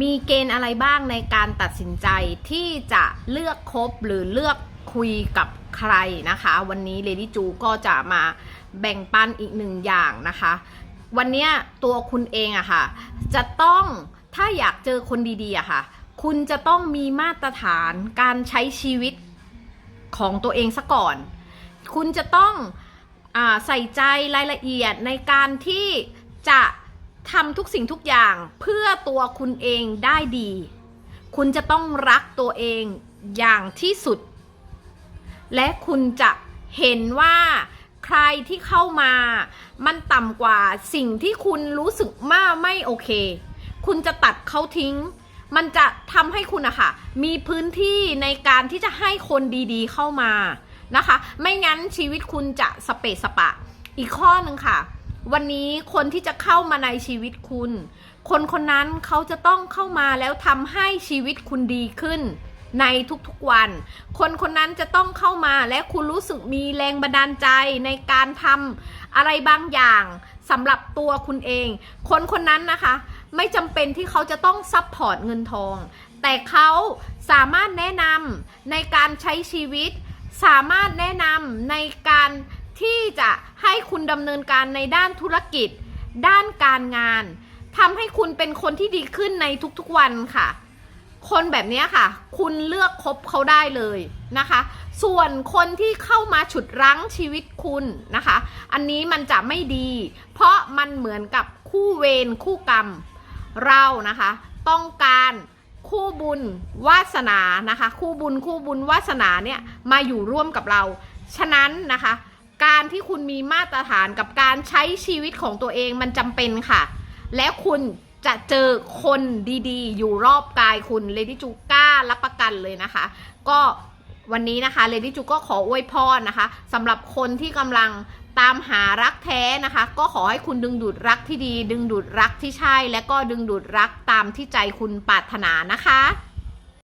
มีเกณฑ์อะไรบ้างในการตัดสินใจที่จะเลือกคบหรือเลือกคุยกับใครนะคะ วันนี้เลดี้จูก็จะมาแบ่งปันอีกหนึ่งอย่างนะคะ วันนี้ตัวคุณเองอะค่ะ จะต้องถ้าอยากเจอคนดีๆอะค่ะ คุณจะต้องมีมาตรฐานการใช้ชีวิตของตัวเองซะก่อน คุณจะต้องอใส่ใจรายละเอียดในการที่จะ ทำทุกสิ่งทุกอย่างเพื่อตัวคุณเองได้ดี คุณจะต้องรักตัวเองอย่างที่สุด และคุณจะเห็นว่าใครที่เข้ามา มันต่ำกว่าสิ่งที่คุณรู้สึกว่าไม่โอเค คุณจะตัดเขาทิ้ง มันจะทำให้คุณอะค่ะ มีพื้นที่ในการที่จะให้คนดีๆเข้ามานะคะ ไม่งั้นชีวิตคุณจะสเปะสปะ อีกข้อหนึ่งค่ะ วันนี้คนที่จะเข้ามาในชีวิตคุณ คนคนนั้นเขาจะต้องเข้ามาแล้วทำให้ชีวิตคุณดีขึ้น ในทุกๆวัน คนคนนั้นจะต้องเข้ามาและคุณรู้สึกมีแรงบันดาลใจในการทำอะไรบางอย่างสำหรับตัวคุณเอง คนคนนั้นนะคะ ไม่จำเป็นที่เขาจะต้องซัพพอร์ตเงินทอง แต่เขาสามารถแนะนำในการใช้ชีวิต สามารถแนะนำในการที่จะ ให้คุณดำเนินการในด้านธุรกิจ ด้านการงานทำให้คุณเป็นคนที่ดีขึ้นในทุกๆวันค่ะ คนแบบนี้ค่ะ คุณเลือกคบเขาได้เลยนะคะ ส่วนคนที่เข้ามาฉุดรั้งชีวิตคุณนะคะ อันนี้มันจะไม่ดี เพราะมันเหมือนกับคู่เวรคู่กรรมเรานะคะ ต้องการคู่บุญวาสนานะคะ คู่บุญคู่บุญวาสนาเนี่ยมาอยู่ร่วมกับเรา ฉะนั้นนะคะ การที่คุณมีมาตรฐานกับการใช้ชีวิตของตัวเองมันจำเป็นค่ะ และคุณจะเจอคนดีๆ อยู่รอบกายคุณเลดี้จูก้ารับประกันเลยนะคะ ก็วันนี้นะคะเลดี้จูก็ขออวยพรนะคะสำหรับคนที่กำลังตามหารักแท้นะคะ ก็ขอให้คุณดึงดูดรักที่ดี ดึงดูดรักที่ใช่ และก็ดึงดูดรักตามที่ใจคุณปรารถนานะคะ